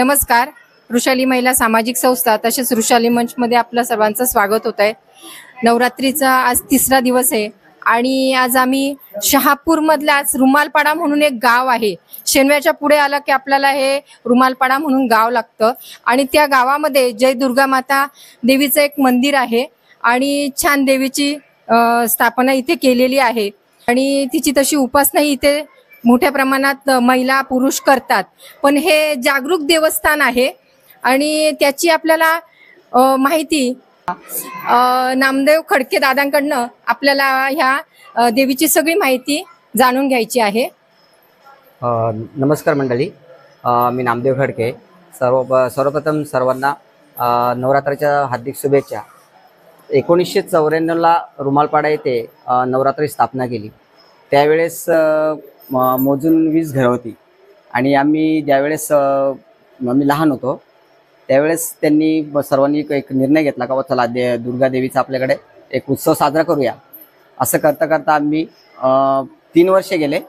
नमस्कार. वृषाली महिला सामाजिक संस्था तसेच वृषाली मंचमध्ये आपलं सर्वांचं स्वागत होत आहे नवरात्रीचा आज तिसरा दिवस आहे आणि आज आम्ही शहापूरमधल्याच रुमालपाडा म्हणून एक गाव आहे. शेनव्याच्या पुढे आलं की आपल्याला हे रुमालपाडा म्हणून गाव लागतं. आणि त्या गावामध्ये जय दुर्गा माता देवीचं एक मंदिर आहे आणि छान देवीची स्थापना इथे केलेली आहे. आणि तिची तशी उपासनाही इथे मोठ्या प्रमाणात महिला पुरुष करतात. पण हे जागरूक देवस्थान आहे आणि त्याची आपल्याला माहिती नामदेव खडके दादांकडनं आपल्याला ह्या देवीची सगळी माहिती जाणून घ्यायची आहे. नमस्कार मंडळी. मी नामदेव खडके. सर्व सर्वप्रथम सर्वांना नवरात्राच्या हार्दिक शुभेच्छा. एकोणीसशे चौऱ्याण्णवला रुमालपाडा येथे नवरात्री स्थापना केली. त्यावेळेस मोजून वीस घरं होती. आणि आम्ही ज्यावेळेस आम्ही लहान होतो त्यावेळेस त्यांनी सर्वांनी एक- एक निर्णय घेतला का बा चला दे दुर्गा देवीचा आपल्याकडे एक उत्सव साजरा करूया. असं करता करता आम्ही तीन वर्षे गेले.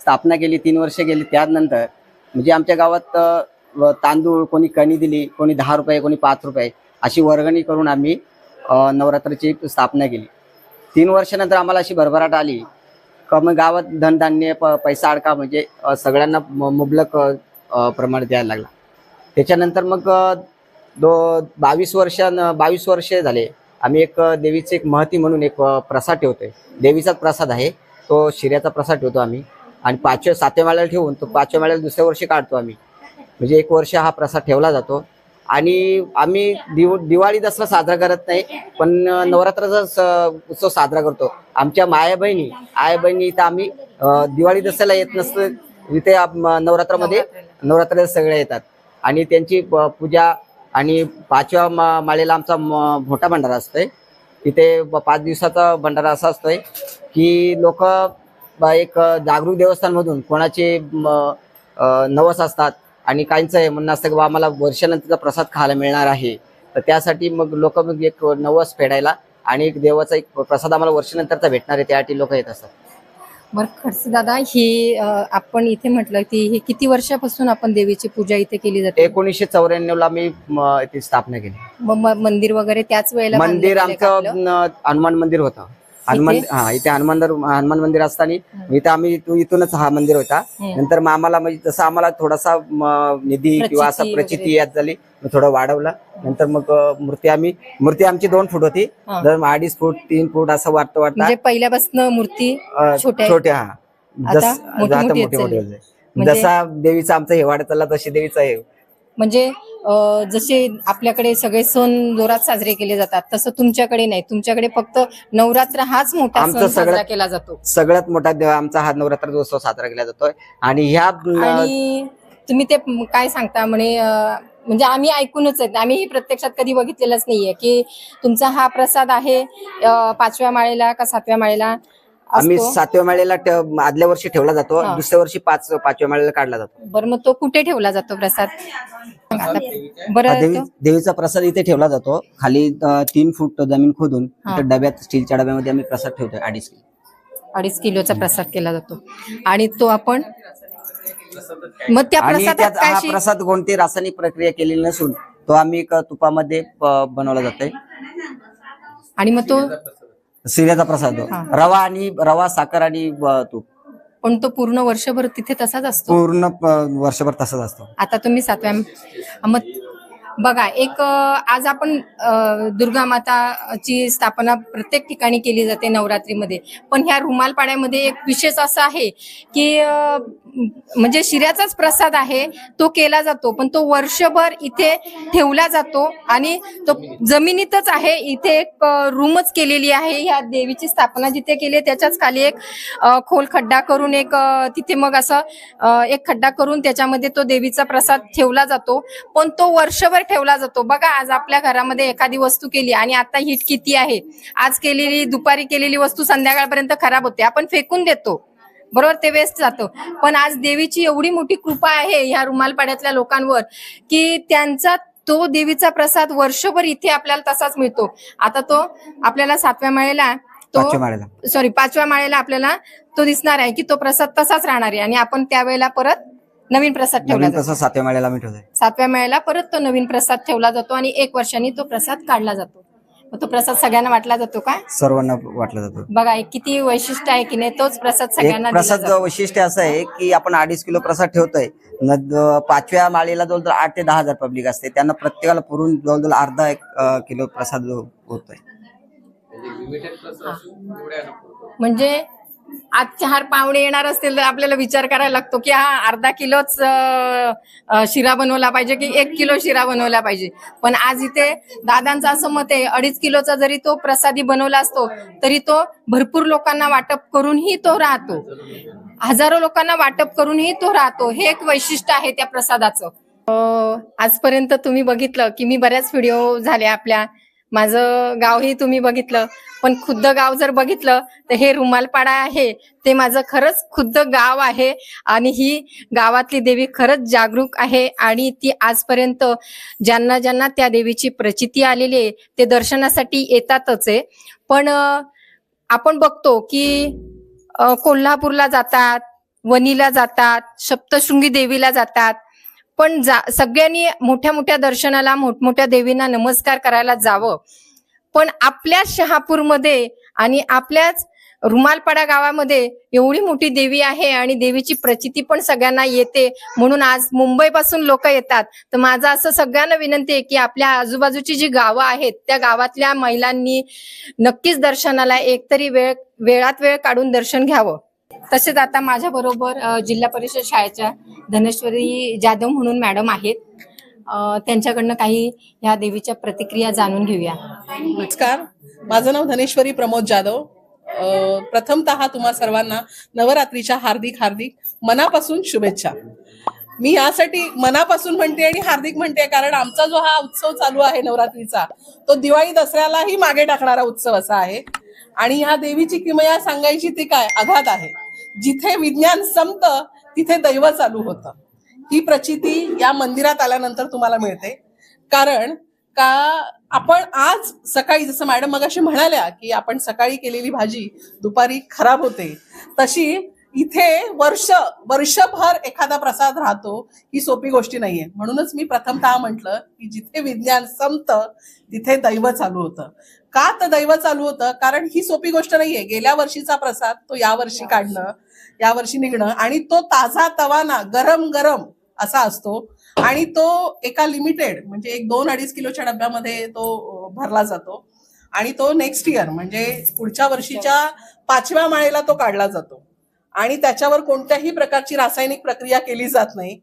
स्थापना केली तीन वर्षे गेली. त्यानंतर म्हणजे आमच्या गावात व तांदूळ कोणी कणी दिली कोणी दहा रुपये कोणी पाच रुपये अशी वर्गणी करून आम्ही नवरात्रीची स्थापना केली. तीन वर्षानंतर आम्हाला अशी भरभराट आली कमी गावात धनधान्य प पैसा अडका म्हणजे सगळ्यांना म- मुबलक प्रमाणात द्यायला लागला. त्याच्यानंतर मग दो बावीस वर्षां बावीस वर्षे झाले. आम्ही एक देवीचे एक महती म्हणून एक प्रसाद ठेवतोय. देवीचाच प्रसाद आहे. तो शिऱ्याचा प्रसाद ठेवतो आम्ही. आणि पाचव्या सातव्या माळ्याला ठेवून तो पाचव्या माळ्याला दुसऱ्या वर्षी काढतो आम्ही. म्हणजे एक वर्ष हा प्रसाद ठेवला जातो. आणि आम्ही दिव दिवाळी दसरा साजरा करत नाही पण नवरात्राचा स- उत्सव साजरा करतो. आमच्या माया बहिणी आया बहिणी इथं आम्ही दिवाळी दसऱ्याला येत नसतो इथे नवरात्रामध्ये नवरात्राला सगळे येतात. आणि त्यांची प- पूजा आणि पाचव्या मा- माळेला आमचा मोठा भंडारा असतोय. तिथे पाच दिवसाचा भंडारा असा असतोय की लोक एक जागरूक देवस्थानमधून कोणाचे म, नवस असतात आणि काहींचं हे म्हणणं असतं की बा आम्हाला वर्षानंतरचा प्रसाद खायला मिळणार आहे. तर त्यासाठी मग लोक मग एक नवस फेडायला आणि एक देवाचा एक प्रसाद आम्हाला वर्षानंतरचा भेटणार आहे त्यासाठी लोक येत असतात. बरं खडसे दादा ही आपण इथे म्हटलं की हे किती वर्षापासून आपण देवीची पूजा इथे केली जाते? एकोणीसशे चौऱ्याण्णवला मी म, स्थापना केली. म- म- मंदिर वगैरे त्याच वेळेला मंदिर? आमचं हनुमान मंदिर होतं. हनुमान? हा इथे हनुमान दर- हनुमान मंदिर असताना इथं आम्ही इथून- इथूनच हा मंदिर होता. नंतर मग आम्हाला म्हणजे जसं आम्हाला थोडासा म, निधी किंवा असा प्रचिती. याद झाली मग थोडं वाढवला नंतर मग अ, मूर्ती आम्ही मूर्ती आमची दोन फूट होती हा. अडीच फूट तीन फूट असं वाटतं वाटतं म्हणजे पहिल्यापासून मूर्ती अ, छोट्या- छोट्या हा आता जस- मोठी- आता मोठी मोठे येत मोठे चालली. होते. म्हणजे- जसा देवीचा आमचा हे वाढत चालला तशी देवीचा हे म्हणजे जसे आपल्याकडे सगळे सण जोरात साजरे केले जातात तसं तुमच्याकडे नाही. तुमच्याकडे फक्त नवरात्र हाच मोठा सण साजरा केला जातो. सगळ्यात मोठा देव आमचा हा नवरात्र उत्सव साजरा केला जातोय. आणि ह्या आणि तुम्ही ते काय सांगता? म्हणे म्हणजे आम्ही ऐकूनच आहेत. आम्ही ही प्रत्यक्षात कधी बघितलेलंच नाहीये की तुमचा हा प्रसाद आहे पाचव्या माळेला का सातव्या माळेला? आम्ही सातव्या माळेला आदल्या वर्षी ठेवला जातो. दुसऱ्या वर्षी पाच पाचव्या माळेला काढला जातो. बरं मग तो कुठे ठेवला जातो प्रसाद? बरं देवीचा प्रसाद इथे ठेवला जातो. खाली तीन फूट जमीन खोदून डब्यात स्टीलच्या डब्यामध्ये आम्ही प्रसाद ठेवतोय अडीच किलो. अडीच किलोचा प्रसाद केला जातो. आणि तो आपण मग त्या शे- प्रसाद कोणती रासायनिक प्रक्रिया केलेली नसून तो आम्ही एका तुपामध्ये बनवला जातोय. आणि मग तो शिऱ्याचा प्रसाद. हा. रवा आणि रवा साखर आणि अ, तूप. पण तो पूर्ण वर्षभर तिथे तसाच असतो? पूर्ण वर्षभर तसंच असतो. आता तुम्ही सातव्या मग बघा एक आज आपण दुर्गा माताची स्थापना प्रत्येक ठिकाणी केली जाते नवरात्रीमध्ये. पण ह्या रुमाल पाड्यामध्ये एक विशेष असं आहे की म्हणजे शिऱ्याचाच प्रसाद आहे तो केला जातो. पण तो वर्षभर इथे ठेवला जातो आणि तो जमिनीतच आहे. इथे एक रूमच केलेली आहे. ह्या देवीची स्थापना जिथे केली आहे त्याच्याच खाली एक खोल खड्डा करून एक तिथे मग असं एक खड्डा करून त्याच्यामध्ये तो देवीचा प्रसाद ठेवला जातो. पण तो वर्षभर ठेवला जातो. बघा आज आपल्या घरामध्ये एखादी वस्तू केली आणि आता हिट किती आहे. आज केलेली दुपारी केलेली वस्तू संध्याकाळपर्यंत खराब होते. आपण फेकून देतो. बरोबर? ते वेस्ट जातं. पण आज देवीची एवढी मोठी कृपा आहे ह्या रुमालपाड्यातल्या लोकांवर की त्यांचा तो देवीचा प्रसाद वर्षभर इथे आपल्याला तसाच मिळतो. आता तो आपल्याला सातव्या माळेला तो सॉरी पाचव्या माळेला आपल्याला तो दिसणार आहे की तो प्रसाद तसाच राहणार आहे आणि आपण त्यावेळेला परत नवीन प्रसाद ठेवला नवीन जातो. सातव्या माळ्याला सातव्या मेळ्याला परत तो नवीन प्रसाद ठेवला जातो आणि एक वर्षांनी तो प्रसाद काढला जातो. मग तो प्रसाद सगळ्यांना वाटला जातो का? सर्वांना वाटला जातो. बघा एक किती वैशिष्ट्य आहे की नाही तोच प्रसाद एक सगळ्यांना दिला प्रसाद जातो. वैशिष्ट्य असं आहे की आपण अडीच किलो प्रसाद ठेवतोय. न द- पाचव्या माळेला जवळजवळ आठ ते दहा हजार पब्लिक असते. त्यांना प्रत्येकाला पुरून जवळजवळ अर्धा एक अं, किलो प्रसाद होतोय. म्हणजे आज चार पाहुणे येणार असतील तर आपल्याला विचार करायला लागतो की हा अर्धा किलोच शिरा बनवला पाहिजे की एक किलो शिरा बनवला पाहिजे? पण आज इथे दादांचं असं मत आहे अडीच किलोचा जरी तो प्रसादी बनवला असतो तरी तो भरपूर लोकांना वाटप करूनही तो राहतो. हजारो लोकांना वाटप करूनही तो राहतो. हे एक वैशिष्ट्य आहे त्या प्रसादाचं. आजपर्यंत तुम्ही बघितलं की मी बऱ्याच व्हिडिओ झाल्या आपल्या माझं गावही तुम्ही बघितलं पण खुद्द गाव जर बघितलं तर हे रुमालपाडा आहे. ते माझं खरंच खुद्द गाव आहे आणि ही गावातली देवी खरंच जागरूक आहे आणि ती आजपर्यंत ज्यांना ज्यांना त्या देवीची प्रचिती आलेली आहे ते दर्शनासाठी येतातच आहे. पण आपण बघतो की कोल्हापूरला जातात वणीला जातात सप्तशृंगी देवीला जातात पण जा सगळ्यांनी मोठ्या मोठ्या दर्शनाला मोठमोठ्या देवींना नमस्कार करायला जावं. पण आपल्याच शहापूरमध्ये आणि आपल्याच रुमालपाडा गावामध्ये एवढी मोठी देवी आहे आणि देवीची प्रचिती पण सगळ्यांना येते. म्हणून आज मुंबईपासून लोक येतात. तर माझं असं सगळ्यांना विनंती आहे की आपल्या आजूबाजूची जी गावं आहेत त्या गावातल्या महिलांनी नक्कीच दर्शनाला एकतरी वेळ वेळात वेळ काढून दर्शन घ्यावं. तसेच आता माझ्या बरोबर जिल्हा परिषद शाळेच्या धनेश्वरी जाधव म्हणून मॅडम आहेत. त्यांच्याकडनं काही ह्या देवीच्या प्रतिक्रिया जाणून घेऊया. नमस्कार. माझं नाव धनेश्वरी प्रमोद जाधव. अ, प्रथमतः तुम्हा सर्वांना नवरात्रीच्या हार्दिक हार्दिक मनापासून शुभेच्छा. मी यासाठी मनापासून म्हणते आणि हार्दिक म्हणते कारण आमचा जो हा उत्सव चालू आहे नवरात्रीचा तो दिवाळी दसऱ्यालाही मागे टाकणारा उत्सव असा आहे. आणि ह्या देवीची किमया सांगायची ती काय? आघात आहे. जिथे विज्ञान संपतं तिथे दैव चालू होतं. ही प्रचिती या मंदिरात आल्यानंतर तुम्हाला मिळते. कारण का आपण आज सकाळी जसं मॅडम मगाशी म्हणाल्या की आपण सकाळी केलेली भाजी दुपारी खराब होते तशी इथे वर्ष वर्षभर एखादा प्रसाद राहतो ही सोपी गोष्टी नाहीये. म्हणूनच मी प्रथमतः म्हटलं की जिथे विज्ञान संपतं तिथे दैव चालू होतं. का तर दैव चालू होतं? कारण ही सोपी गोष्ट नाहीये. गेल्या वर्षीचा प्रसाद तो या वर्षी काढणं या वर्षी निघणं आणि तो ताजा तवाना गरम गरम असा असतो. आणि तो एका लिमिटेड म्हणजे एक दोन अडीच किलोच्या डब्यामध्ये तो भरला जातो. आणि तो नेक्स्ट इयर म्हणजे पुढच्या वर्षीच्या पाचव्या माळेला तो काढला जातो. आणि त्याच्यावर कोणत्याही प्रकारची रासायनिक प्रक्रिया केली जात नाही.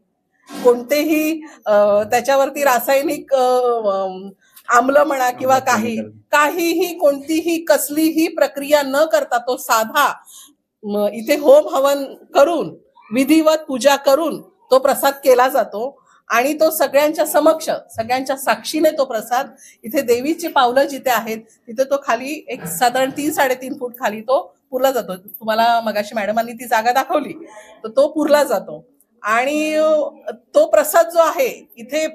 कोणतेही त्याच्यावरती रासायनिक आम्ल म्हणा किंवा काही काहीही कोणतीही कसलीही प्रक्रिया न करता तो साधा इथे होम हवन करून विधिवत पूजा करून तो प्रसाद केला जातो. आणि तो सगळ्यांच्या समक्ष सगळ्यांच्या साक्षीने तो प्रसाद इथे देवीची पावलं जिथे आहेत तिथे तो खाली एक साधारण तीन साडेतीन फूट खाली तो पुरला जातो. तुम्हाला मगाशी मॅडमांनी ती जागा दाखवली. तर तो पुरला जातो. आणि तो प्रसाद जो आहे इथे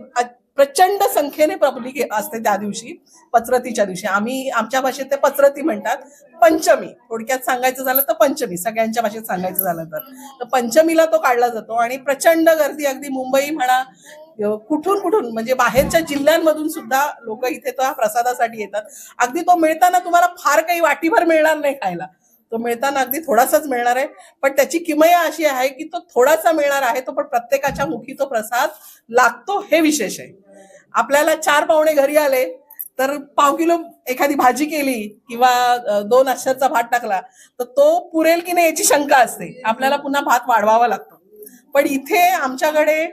प्रचंड संख्येने पब्लिक असते त्या दिवशी पचरतीच्या दिवशी. आम्ही आमच्या भाषेत ते पचरती म्हणतात. पंचमी. थोडक्यात सांगायचं झालं तर पंचमी. सगळ्यांच्या भाषेत सांगायचं झालं तर. पंचमीला तो काढला जातो आणि प्रचंड गर्दी. अगदी मुंबई म्हणा कुठून कुठून म्हणजे बाहेरच्या जिल्ह्यांमधून सुद्धा लोक इथे त्या प्रसादासाठी येतात. अगदी तो मिळताना तुम्हाला फार काही वाटीभर मिळणार नाही खायला. तो मिळताना अगदी थोडासाच मिळणार आहे. पण त्याची किमया अशी आहे की तो थोडासा मिळणार आहे तो पण प्रत्येकाच्या मुखी तो प्रसाद लागतो हे विशेष आहे. आपल्याला चार पाहुणे घरी आले तर पाव किलो एखादी भाजी केली किंवा दोन अक्षरचा भात टाकला तर तो पुरेल की नाही याची शंका असते. आपल्याला पुन्हा भात वाढवावा लागतो. पण इथे आमच्याकडे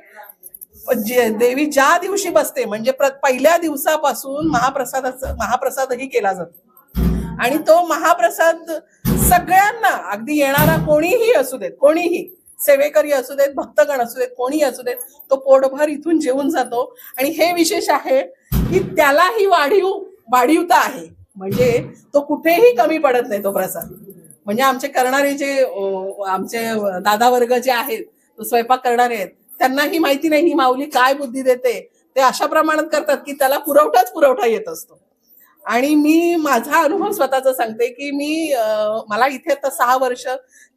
जे देवी ज्या दिवशी बसते म्हणजे पहिल्या दिवसापासून महाप्रसादाचा महाप्रसादही केला जातो. आणि तो महाप्रसाद सगळ्यांना अगदी येणारा कोणीही असू देत कोणीही सेवेकरी असू देत भक्तगण असू देत कोणी असू देत तो पोटभर इथून जेवून जातो. आणि हे विशेष आहे की त्यालाही वाढीव वाढीवता आहे. म्हणजे तो कुठेही कमी पडत नाही तो प्रसाद. म्हणजे आमचे करणारे जे आमचे दादा वर्ग जे आहेत स्वयंपाक करणारे आहेत त्यांनाही माहिती नाही ही माऊली काय बुद्धी देते. ते अशा प्रमाणात करतात की त्याला पुरवठाच पुरवठा येत असतो. आणि मी माझा अनुभव स्वतःचा सांगते की मी मला इथे आता सहा वर्ष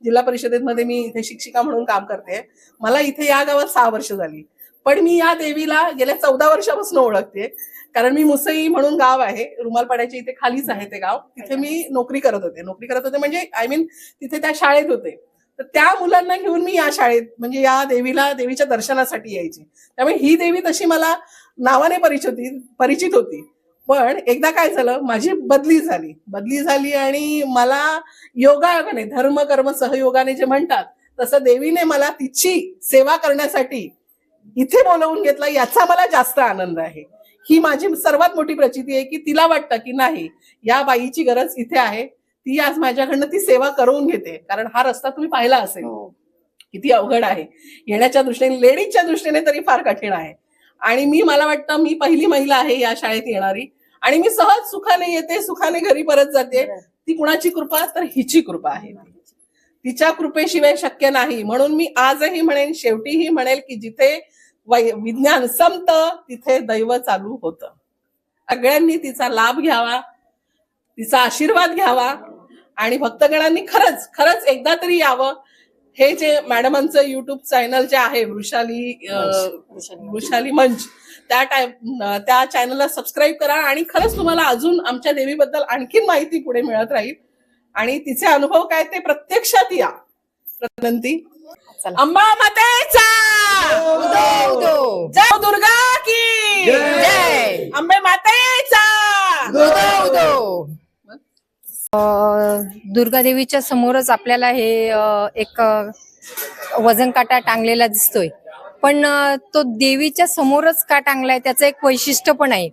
जिल्हा परिषदेमध्ये मी इथे शिक्षिका म्हणून काम करते. मला इथे या गावात सहा वर्ष झाली. पण मी या देवीला गेल्या चौदा वर्षापासून ओळखते. कारण मी मुसई म्हणून गाव आहे. रुमालपाड्याच्या इथे खालीच आहे ते गाव. तिथे मी नोकरी करत होते. नोकरी करत होते म्हणजे आय मीन तिथे त्या शाळेत होते. तर त्या मुलांना घेऊन मी या शाळेत म्हणजे या देवीला देवीच्या दर्शनासाठी यायची. त्यामुळे ही देवी तशी मला नावाने परिचित होती परिचित होती. पण एकदा काय झालं माझी बदली झाली. बदली झाली आणि मला योगायोगाने धर्म कर्म सहयोगाने जे म्हणतात तसं देवीने मला तिची सेवा करण्यासाठी इथे बोलवून घेतला याचा मला जास्त आनंद आहे. ही माझी सर्वात मोठी प्रचिती आहे की तिला वाटतं की नाही या बाईची गरज इथे आहे. ती आज माझ्याकडनं ती सेवा करून घेते कारण हा रस्ता तुम्ही पाहिला असेल. किती अवघड आहे. येण्याच्या दृष्टीने लेडीजच्या दृष्टीने तरी फार कठीण आहे. आणि मी मला वाटतं मी पहिली महिला आहे या शाळेत येणारी. आणि मी सहज सुखाने येते सुखाने घरी परत जाते. ती कुणाची कृपा? तर हिची कृपा आहे. तिच्या कृपेशिवाय शक्य नाही. म्हणून मी आजही म्हणेन शेवटीही म्हणेल की जिथे वै- विज्ञान संपतं तिथे दैव चालू होतं. सगळ्यांनी तिचा लाभ घ्यावा तिचा आशीर्वाद घ्यावा आणि भक्तगणांनी खरंच खरंच एकदा तरी यावं. हे जे मॅडमांचं युट्यूब चॅनल जे आहे वृषाली वृषाली मंच त्या टाइम त्या चॅनलला सबस्क्राईब करा आणि खरंच तुम्हाला अजून आमच्या देवीबद्दल आणखीन माहिती पुढे मिळत राहील. आणि तिचे अनुभव काय ते प्रत्यक्षात या. विनंती. अंबा मातेचा! दुर्गा की! जय. अंबे मातेचा! दुर्गादेवीच्या समोरच आपल्याला हे एक वजन काटा टांगलेला दिसतोय. पण तो देवीच्या समोरच का टांगलाय त्याचं एक वैशिष्ट्य पण आहे.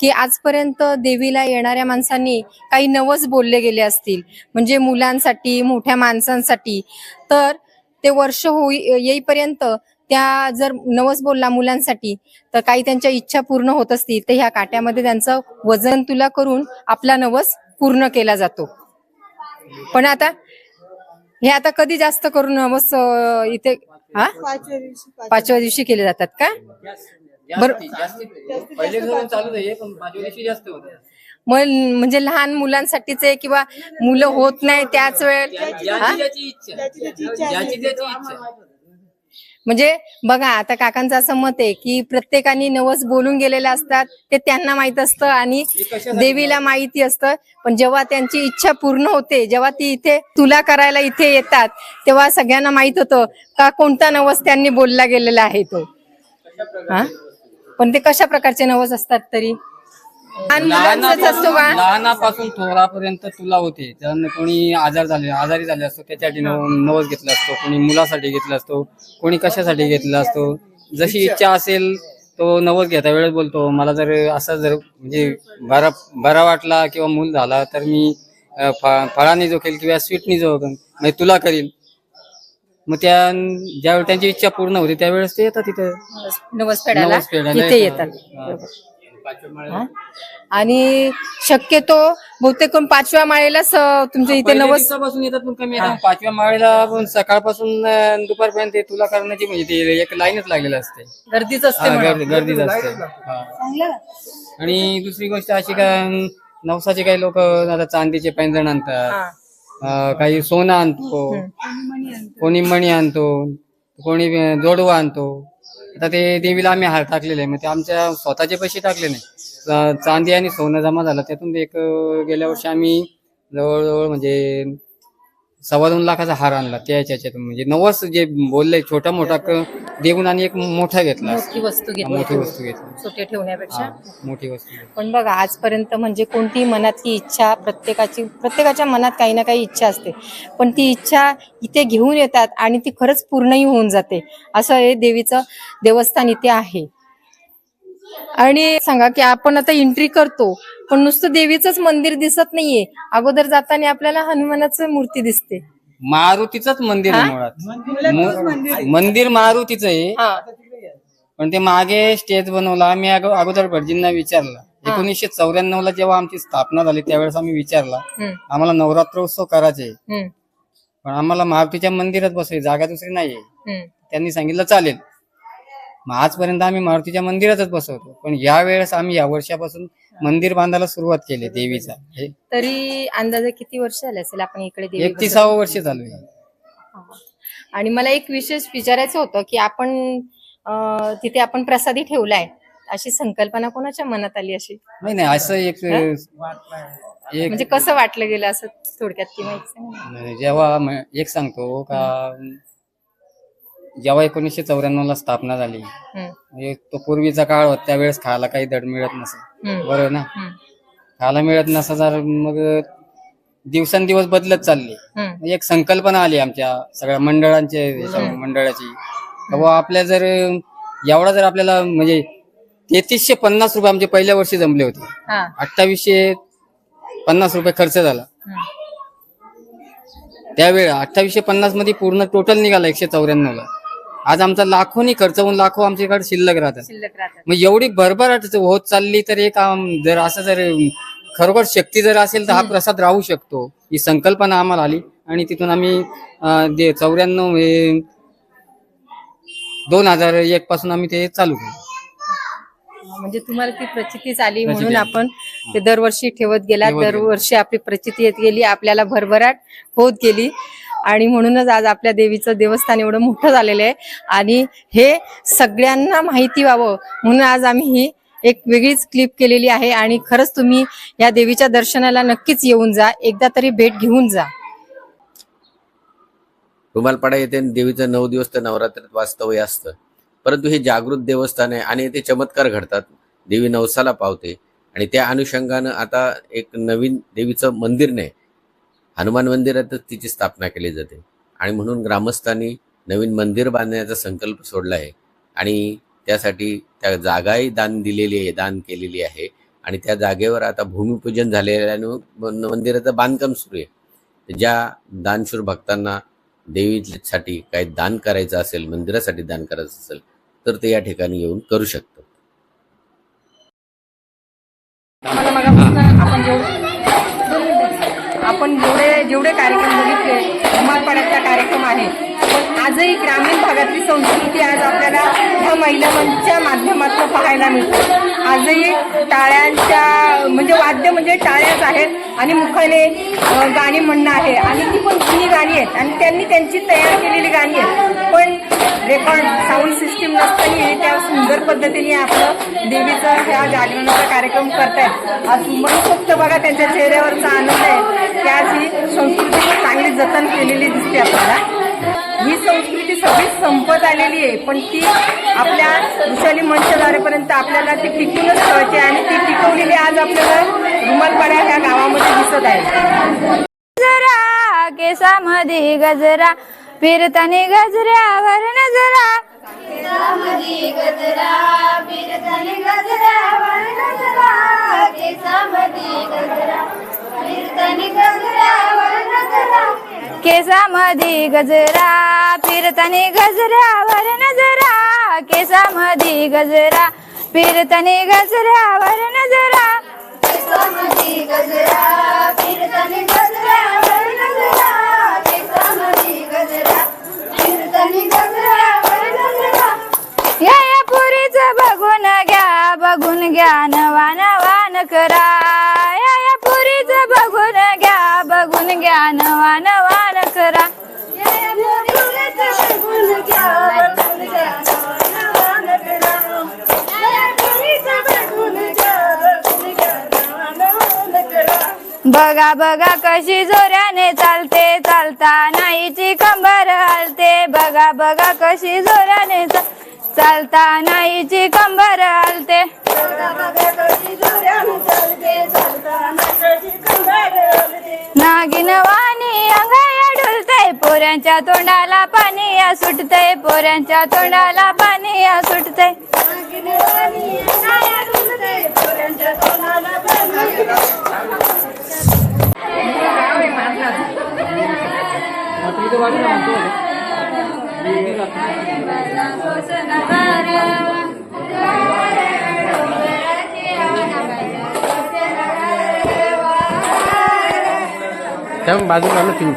की आजपर्यंत देवीला येणाऱ्या माणसांनी काही नवस बोलले गेले असतील. म्हणजे मुलांसाठी मोठ्या माणसांसाठी. तर ते वर्ष होई येईपर्यंत त्या जर नवस बोलला मुलांसाठी तर काही त्यांच्या इच्छा पूर्ण होत असतील तर ह्या काट्यामध्ये त्यांचं वजन तुला करून आपला नवस पूर्ण केला जातो. पण आता हे आता कधी जास्त करून अं, इथे हा? पाचव्या दिवशी केले जातात का? बर. पहिले धरून चालू आहे पण पाचव्या दिवशी जास्त होते. मग म्हणजे लहान मुलांसाठीचे किंवा मुलं होत नाही त्याच वेळ हा? ज्याची ज्याची इच्छा ज्याची त्याची इच्छा म्हणजे बघा आता काकांचं असं मत आहे की प्रत्येकाने नवस बोलून गेलेले असतात ते त्यांना माहीत असतं आणि देवीला माहिती असतं. पण जेव्हा त्यांची इच्छा पूर्ण होते जेव्हा ती इथे तुला करायला इथे येतात तेव्हा सगळ्यांना माहीत होतं का कोणता नवस त्यांनी बोलला गेलेला आहे तो. हा? पण ते कशा प्रकारचे नवस असतात तरी? मुलांचंच असतो का? लहानापासून थोरापर्यंत तुला होते. ज्यांना कोणी आजार झाले आजारी झाले असतो त्याच्यासाठी नव- नवस घेतला असतो कोणी मुलासाठी घेतला असतो कोणी कशासाठी घेतला असतो जशी इच्छा असेल तो नवस घेता वेळेस बोलतो. मला जर असं जर म्हणजे बरा बरा वाटला किंवा मूल झाला तर मी अं, फ- फळाने जो केल किंवा स्वीटनी जो म्हणजे तुला करील. मग त्या ज्यावेळी त्यांची इच्छा पूर्ण होते त्यावेळेस ते येतात तिथे नवस फेडायला. नवस फेडायला इथे येतात. येतात. हा? आणि शक्यतो बहुतेक करून पाचव्या माळेलाच अं, तुमच्या इथे पहिल्या नवस दिवसापासून येतात पण कमी येतात पाचव्या माळेला पण सकाळपासून अं, दुपारपर्यंत ते तुला करण्याची म्हणजे ते एक लाईनच लागलेली असते. गर्दीच असते हा, म्हणा. गर्दी गर्दीच असते. हा. आणि दुसरी गोष्ट अशी काय नवसाचे काही लोक आता चांदीचे पैंजण आणतात. हा. अं, काही सोनं आणतो. कोणी मणी आणतो. कोणी जोडवा आणतो. आता ते देवीला आम्ही हार टाकलेले आहे. मग ते आमच्या स्वतःचे पैसे टाकले नाही. चांदी आणि सोनं जमा झालं. त्यातून एक गेल्या वर्षी आम्ही जवळजवळ म्हणजे सव्वा दोन लाखाचा हार आणला त्याच्या याच्यातून म्हणजे नवस जे बोलले छोटा मोठा क- देऊन आणि एक मोठा घेतला. मोठी वस्तू मोठी घेतली वस्तू घेतली. छोटे ठेवण्यापेक्षा. हा, मोठी वस्तू घेतली. पण बघा आजपर्यंत म्हणजे कोणतीही मनातली इच्छा प्रत्येकाची प्रत्येकाच्या मनात काही ना काही इच्छा असते. पण ती इच्छा इथे घेऊन येतात आणि ती खरंच पूर्णही होऊन जाते. असं हे देवीचं देवस्थान इथे आहे. आणि सांगा की आपण आता एंट्री करतो पण नुसतं देवीचंच मंदिर दिसत नाहीये. अगोदर जाताना आपल्याला हनुमानाचं मूर्ती दिसते. मारुतीचंच मंदिर आहे मुळात. मु- मंदिर मारुतीचं आहे. हा. पण ते मागे स्टेज बनवला आम्ही अगो- अगोदर भटजींना विचारला. एकोणीसशे चौऱ्याण्णव ला जेव्हा आमची स्थापना झाली त्यावेळेस आम्ही विचारला आम्हाला नवरात्रोत्सव करायचे हम्म, पण आम्हाला मारुतीच्या मंदिरात बसली जागा दुसरी नाहीये. त्यांनी सांगितलं चालेल. मग आजपर्यंत आम्ही मारुतीच्या मंदिरातच बसवतो. पण या वेळेस आम्ही या वर्षापासून मंदिर बांधायला सुरुवात केली देवीचा. हे तरी अंदाजे किती वर्ष झाले असेल आपण इकडे देवी? एकतीसावं वर्ष चालू आहे. आणि मला एक विशेष विचारायचं होतं की आपण अं, तिथे आपण प्रसादी ठेवलाय अशी संकल्पना कोणाच्या मनात आली अशी? नाही नाही असं एक एक म्हणजे कसं वाटलं गेलं असं थोडक्यात की माहिती सांगा ना. जेव्हा म- एक सांगतो का जेव्हा एकोणीसशे चौऱ्याण्णव ला स्थापना झाली हम्म, म्हणजे तो पूर्वीचा काळ होता त्यावेळेस खायला काही दड मिळत नसे. हम्म, बरोबर ना? हम्म, खायला मिळत नसा तर मग दिवसांदिवस बदलत चालली. हम्म, म्हणजे एक संकल्पना आली आमच्या सगळ्या मंडळांचे मंडळाची. बुवा आपल्या जर एवढा जर आपल्याला म्हणजे तेहतीसशे पन्नास रुपये आमचे पहिल्या वर्षी जमले होते. हा, अठ्ठावीसशे पन्नास रुपये खर्च झाला. हम्म, त्यावेळी अठ्ठावीसशे पन्नासमध्ये पूर्ण टोटल निघाला एकशे चौऱ्याण्णव ला. आज आमचा लाखोनी खर्च होऊन लाखो आमच्याकडे शिल्लक राहतात. शिल्लक राहतात. मग एवढी भरभराट होत चालली तर एक आम- जर असं जर खरोखर शक्ती जर असेल तर हा प्रसाद राहू शकतो. ही संकल्पना आम्हाला आली. आणि तिथून आम्ही अं, दे- चौऱ्याण्णव हे दोन हजार एक पासून आम्ही ते चालू केलं. म्हणजे तुम्हाला ती प्रचितीच आली प्रचिती म्हणून आली. आपण ते दरवर्षी ठेवत गेला ठेवत गेलो. दरवर्षी आपली प्रचिती येत गेली. आपल्याला भरभराट होत गेली. आणि म्हणूनच आज आपल्या देवीचं देवस्थान एवढं मोठं झालेलं आहे. आणि हे सगळ्यांना माहिती व्हावं म्हणून आज आम्ही ही एक वेगळीच क्लिप केलेली आहे. आणि खरंच तुम्ही या देवीच्या दर्शनाला नक्कीच येऊन जा. एकदा तरी भेट घेऊन जा. रुमालपाडा येथे देवीचं नऊ दिवस तर नवरात्रात वास्तव्य असतं. परंतु हे जागृत देवस्थान आहे आणि येथे चमत्कार घडतात. देवी नवसाला पावते. आणि त्या अनुषंगानं आता एक नवीन देवीचं मंदिर नाही हनुमान मंदिरातच तिची स्थापना केली जाते. आणि म्हणून ग्रामस्थांनी नवीन मंदिर बांधण्याचा संकल्प सोडला आहे. आणि त्यासाठी त्या जागाही दान दिलेली आहे दान केलेली आहे. आणि त्या जागेवर आता भूमिपूजन झालेल्यानं मंदिराचं बांधकाम सुरू आहे. ज्या दानशूर भक्तांना देवीसाठी काही दान करायचं असेल मंदिरासाठी दान करायचं असेल तर ते या ठिकाणी येऊन करू शकतात. आपण जेवढे जेवढे कार्यक्रम बघितले धमालपाड्यातला कार्यक्रम आहे. पण आजही ग्रामीण भागातली संस्कृती आज आपल्याला ह्या महिलांच्या माध्यमातून पाहायला मिळते. आजही टाळ्यांच्या म्हणजे वाद्य म्हणजे टाळ्याच आहेत आणि मुखाने गाणी म्हणणं आहे. आणि ती पण जुनी गाणी आहेत आणि त्यांनी त्यांची तयार केलेली गाणी आहेत. पण रेकॉर्ड साऊंड सिस्टीम नसताना त्या सुंदर पद्धतीने आपलं देवीचं ह्या जागरणाचा कार्यक्रम करतायत. आज मनसोक्त बघा त्यांच्या चेहऱ्यावरचा आनंद आहे. की आज ही संस्कृती चांगली जतन केलेली दिसते आपल्याला. ही संस्कृती सगळीच संपत आलेली आहे पण ती आपल्या विशाली मंचद्वारेपर्यंत आपल्याला ती टिकूनच ठेवायची आणि ती टिकवलेली आज आपल्याला रुमालपाड्या ह्या गावामध्ये दिसत आहे. गजरा केसामध्ये गजरा फिरताने गजऱ्यावर नजरा. केसामध्ये गजरा फिरताने गजऱ्यावर नजरा. केसामध्ये गजरा फिरताने गजऱ्यावर नजरा. केसामध्ये गजरा फिरताने गजऱ्यावर नजरा. नवा नवा नवा करा. बघा बघा कशी जोराने चालते चालता नाहीची कंबर हलते. बघा बघा कशी जोराने चालते चालता नाहीची कंबर हलते नागिन वाणी अंगाया डुलते पोऱ्यांच्या तोंडाला पाणी या सुटते पोऱ्यांच्या तोंडाला पाणी या सुटते त्या बाजूला आलं तीन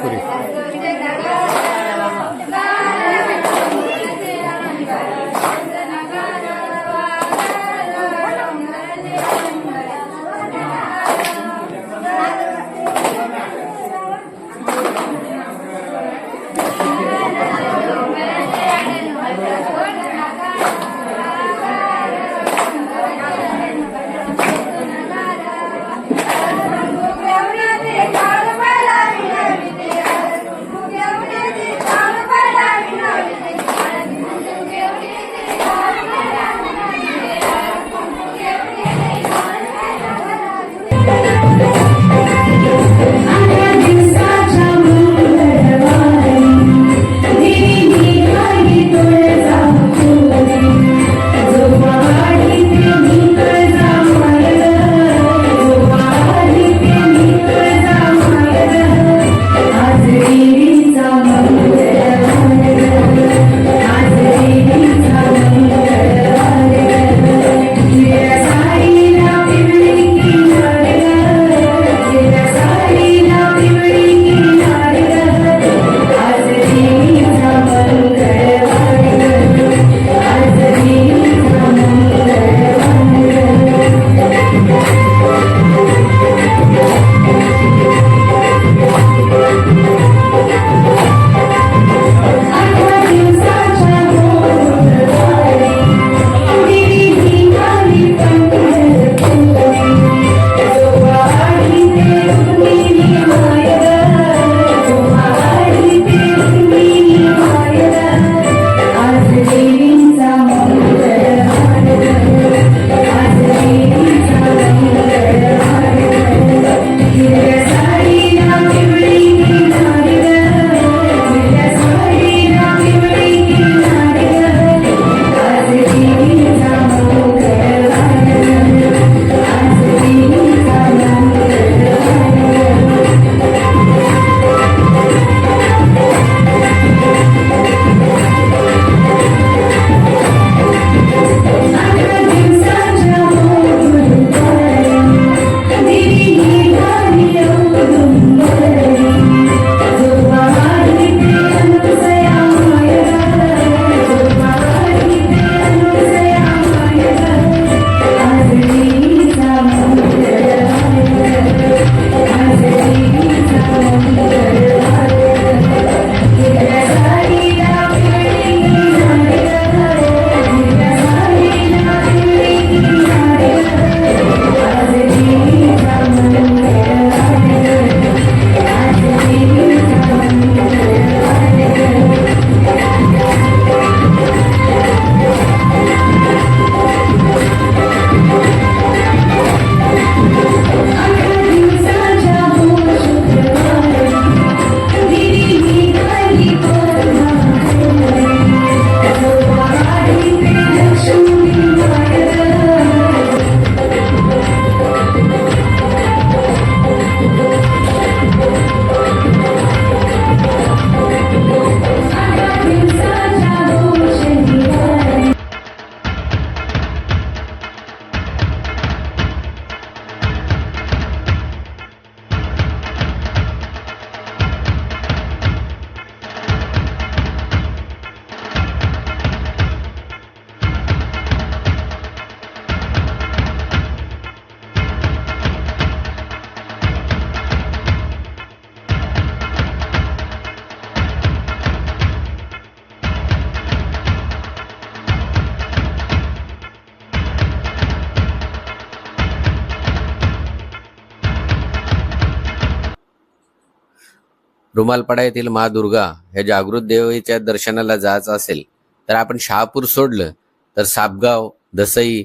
रुमालपाडा येथील मा दुर्गा ह्या जागृत देवीच्या दर्शनाला जायचं असेल तर आपण शहापूर सोडलं तर सापगाव दसई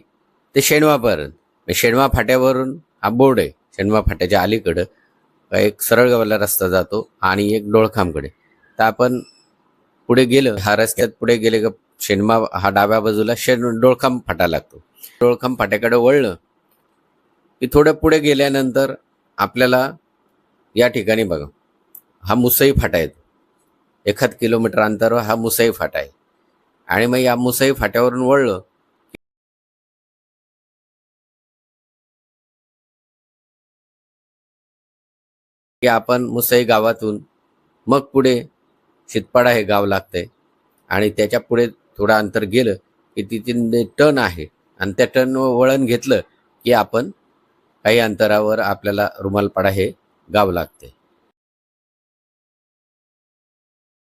ते शेणवापर्यंत. शेणवा फाट्यावरून हा बोर्ड आहे शेणवा फाट्याच्या अलीकडं. एक सरळ गावाला रस्ता जातो आणि एक डोळखामकडे. तर आपण पुढे गेलं हा रस्त्यात पुढे गेले का शेणमा हा डाव्या बाजूला शेण डोळखाम फाटा लागतो. डोळखाम फाट्याकडे वळलं की थोडं पुढे गेल्यानंतर आपल्याला या ठिकाणी बघा. हा मुसई फाटा आहे. एखाद किलोमीटर अंतरावर हा मुसई फाटा आहे. आणि मग या मुसई फाट्यावरून वळलं की आपण मुसई गावातून मग पुढे शितपाडा हे गाव लागतंय. आणि त्याच्या पुढे थोडं अंतर गेलं की तिथे टर्न आहे. आणि त्या टर्नवर वळण घेतलं की आपण काही अंतरावर आपल्याला रुमालपाडा हे गाव लागते